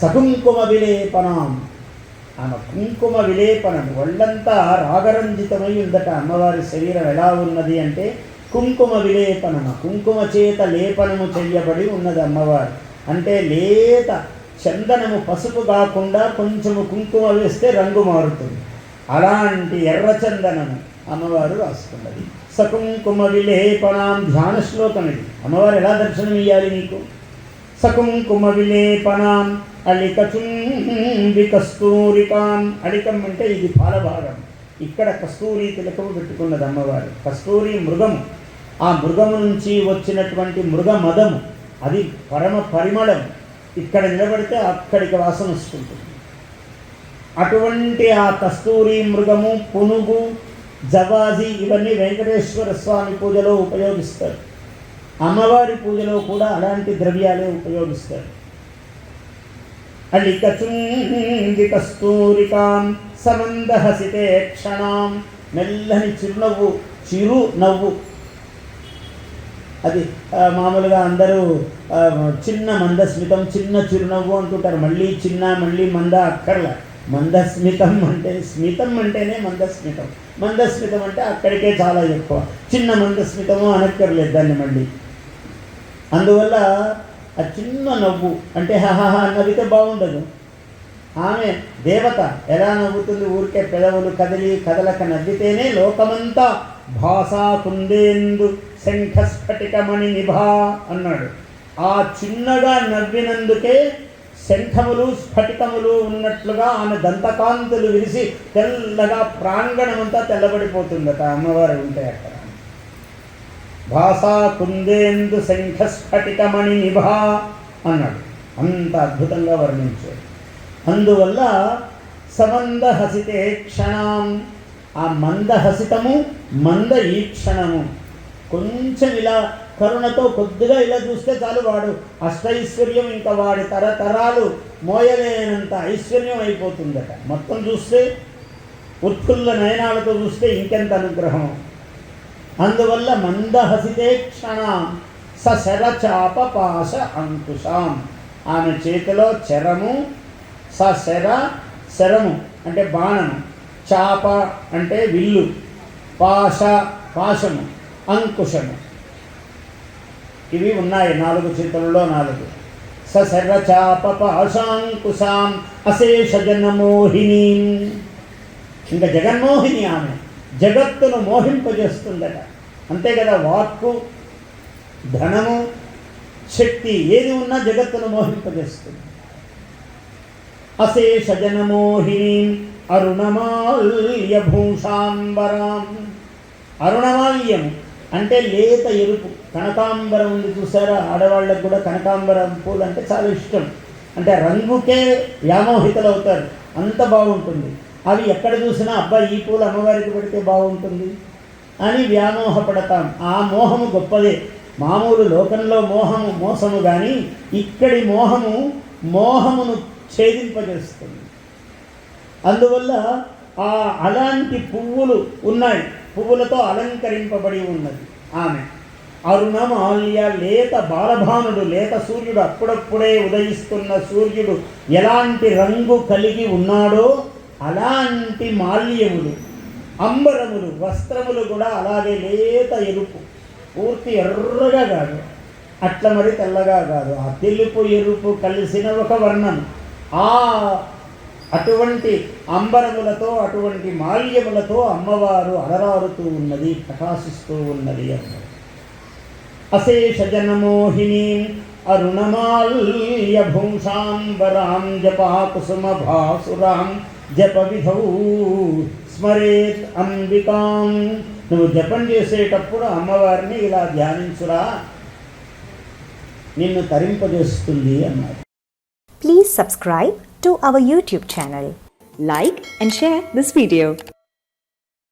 సకుంకుమ విలేపనం ఆమె కుంకుమ విలేపనం ఒళ్ళంతా రాగరంజితమై ఉందట అమ్మవారి శరీరం ఎలా ఉన్నది అంటే కుంకుమ విలేపనమ కుంకుమ చేత లేపనము చెయ్యబడి ఉన్నది అమ్మవారు. అంటే లేత చందనము పసుపు కాకుండా కొంచెము కుంకుమ వేస్తే రంగు మారుతుంది. అలాంటి ఎర్ర చందనము అమ్మవారు రాసుకున్నది. సకుంకుమ విలేపనాం ధ్యాన శ్లోకం ఇది అమ్మవారు ఎలా దర్శనం ఇయ్యాలి నీకు? సకుంకుమవిలేపనాం విలేపనాం అళికచుంబి కస్తూరికాం అంటే ఇది పాలభాగం. ఇక్కడ కస్తూరి తిలకము పెట్టుకున్నది అమ్మవారు. కస్తూరి మృగము. ఆ మృగము నుంచి వచ్చినటువంటి మృగ మదము అది పరమ పరిమళం. ఇక్కడ నిలబడితే అక్కడికి వాసన వస్తుంటుంది. అటువంటి ఆ కస్తూరి మృగము పునుగు జవాజి ఇవన్నీ వెంకటేశ్వర స్వామి పూజలో ఉపయోగిస్తారు. అమ్మవారి పూజలో కూడా అలాంటి ద్రవ్యాలే ఉపయోగిస్తారు. అలికచుంది కస్తూరికాం సమందహసితే క్షణాం మెల్లని చిరునవ్వు చిరు నవ్వు అది మామూలుగా అందరూ చిన్న మందస్మితం చిన్న చిరునవ్వు అంటుంటారు. మళ్ళీ చిన్న మళ్ళీ మంద అక్కర్ల. మందస్మితం అంటే స్మితం అంటేనే మందస్మితం. మందస్మితం అంటే అక్కడికే చాలా ఎక్కువ. చిన్న మందస్మితము అనక్కర్లేదు దాన్ని మళ్ళీ. అందువల్ల ఆ చిన్న నవ్వు అంటే హహహ నవ్వితే బాగుండదు. ఆమె దేవత ఎలా నవ్వుతుంది ఊరికే పెదవులు కదిలి కదలక నవ్వితేనే లోకమంతా భాషా కుందేందు శంఖస్ఫటికమణి నిభా అన్నాడు. ఆ చిన్నగా నవ్వినందుకే శంఖములు స్ఫటికములు ఉన్నట్లుగా ఆమె దంతకాంతులు విరిసి తెల్లగా ప్రాంగణమంతా తెల్లబడిపోతుందట అమ్మవారు ఉంటే అక్కడ. భాషా కుందేందు శంఖస్ఫటికమణి నిభా అన్నాడు. అంత అద్భుతంగా వర్ణించాడు. అందువల్ల సమందహసితే క్షణం ఆ మందహసితము మంద ఈ క్షణము కొంచెం ఇలా కరుణతో కొద్దిగా ఇలా చూస్తే చాలు వాడు అష్టైశ్వర్యం ఇంకా వాడి తరతరాలు మోయలేనంత ఐశ్వర్యం అయిపోతుందట. మొత్తం చూస్తే ఉత్ఫుల్ల నయనాలతో చూస్తే ఇంకెంత అనుగ్రహం. అందువల్ల మందహసితే క్షణ. సశరచాప పాశ అంకుశాం. ఆమె చేతిలో చరము సశర శరము అంటే బాణము. చాప అంటే విల్లు. పాశ పాశము అంకుశము. ఇవి ఉన్నాయి నాలుగు చేతులలో నాలుగు. సశరచాప పాశాంకుశాం అశేష జనమోహిని. ఇంకా జగన్మోహిని ఆమె. జగత్తును మోహింపజేస్తుందట. అంతే కదా వాక్కు ధనము శక్తి ఏది ఉన్నా జగత్తును మోహింపజేస్తుంది. అశేష జనమోహిని అరుణమాల్యభూషాంబరాం. అరుణమాల్యం అంటే లేత ఎరుపు. కనకాంబరం ఉంది చూసారా? ఆడవాళ్ళకు కూడా కనకాంబరం పూలు అంటే చాలా ఇష్టం. అంటే రంగుకే వ్యామోహితలు అవుతారు అంత బాగుంటుంది. అవి ఎక్కడ చూసినా అబ్బా ఈ పూలు అమ్మవారికి పెడితే బాగుంటుంది అని వ్యామోహపడతాం. ఆ మోహము గొప్పదే. మామూలు లోకంలో మోహము మోసము కానీ ఇక్కడి మోహము మోహమును ఛేదింపజేస్తుంది. అందువల్ల ఆ అలాంటి పువ్వులు ఉన్నాయి. పువ్వులతో అలంకరింపబడి ఉన్నది. ఆమె. అరుణమాల్య లేత బాలభానుడు లేత సూర్యుడు అప్పుడప్పుడే ఉదయిస్తున్న సూర్యుడు ఎలాంటి రంగు కలిగి ఉన్నాడో అలాంటి మాల్యములు అంబరములు వస్త్రములు కూడా అలాగే లేత ఎరుపు పూర్తి ఎర్రగా కాదు. అట్ల మరి తెల్లగా కాదు. ఆ తెలుపు ఎరుపు కలిసిన ఒక వర్ణం. ఆ అటువంటి అంబరములతో అటువంటి మాల్యములతో అమ్మవారు అలరారుతూ ఉన్నది ప్రకాశిస్తూ ఉన్నది అన్నారు అశేష జనమోహిని అరుణమాల్య భూషాంబరాం జపాకుసుమ భాసురాం జప విధౌ స్మరేత్ అంబికాం నువ్వు జపం చేసేటప్పుడు అమ్మవారిని ఇలా ధ్యానించురా నిన్ను తరింపజేస్తుంది అన్నారు Please subscribe to our YouTube channel. Like and share this video.